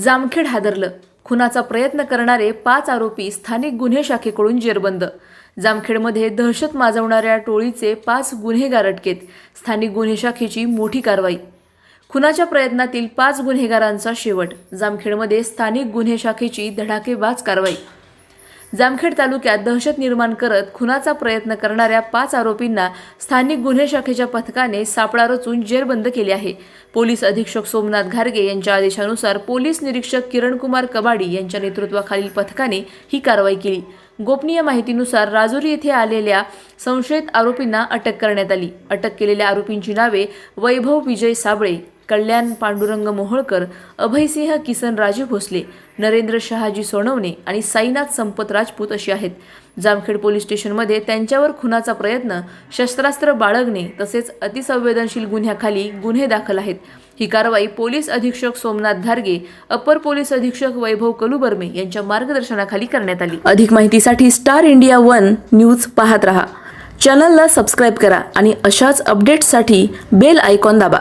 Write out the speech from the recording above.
जामखेड हादरलं. खुनाचा प्रयत्न करणारे पाच आरोपी स्थानिक गुन्हे शाखेकडून जेरबंद. जामखेडमध्ये दहशत माजवणाऱ्या टोळीचे पाच गुन्हेगार अटकेत. स्थानिक गुन्हे शाखेची मोठी कारवाई. खुनाच्या प्रयत्नातील पाच गुन्हेगारांचा शेवट. जामखेडमध्ये स्थानिक गुन्हे शाखेची धडाकेबाज कारवाई. जामखेड तालुक्यात दहशत निर्माण करत खुनाचा प्रयत्न करणाऱ्या पाच आरोपींना स्थानिक गुन्हे शाखेच्या पथकाने सापळा रचून जेरबंद केले आहे. पोलीस अधीक्षक सोमनाथ घारगे यांच्या आदेशानुसार पोलीस निरीक्षक किरणकुमार कबाडी यांच्या नेतृत्वाखालील पथकाने ही कारवाई केली. गोपनीय माहितीनुसार राजुरी येथे आलेल्या संशयित आरोपींना अटक करण्यात आली. अटक केलेल्या आरोपींची नावे वैभव विजय साबळे कल्याण पांडुरंग मोहोळकर अभयसिंह किसन राजू भोसले नरेंद्र शहाजी सोनवणे आणि साईनाथ संपत राजपूत अशी आहेत. जामखेड पोलीस स्टेशनमध्ये त्यांच्यावर खुनाचा प्रयत्न शस्त्रास्त्र बाळगणे तसेच अतिसंवेदनशील गुन्ह्याखाली गुन्हे दाखल आहेत. ही कारवाई पोलीस अधीक्षक सोमनाथ धारगे अपर पोलीस अधीक्षक वैभव कलुबर्मे यांच्या मार्गदर्शनाखाली करण्यात आली. अधिक माहितीसाठी स्टार इंडिया वन न्यूज पाहत रहा. चॅनलला सबस्क्राईब करा आणि अशाच अपडेट्ससाठी बेल आयकॉन दाबा.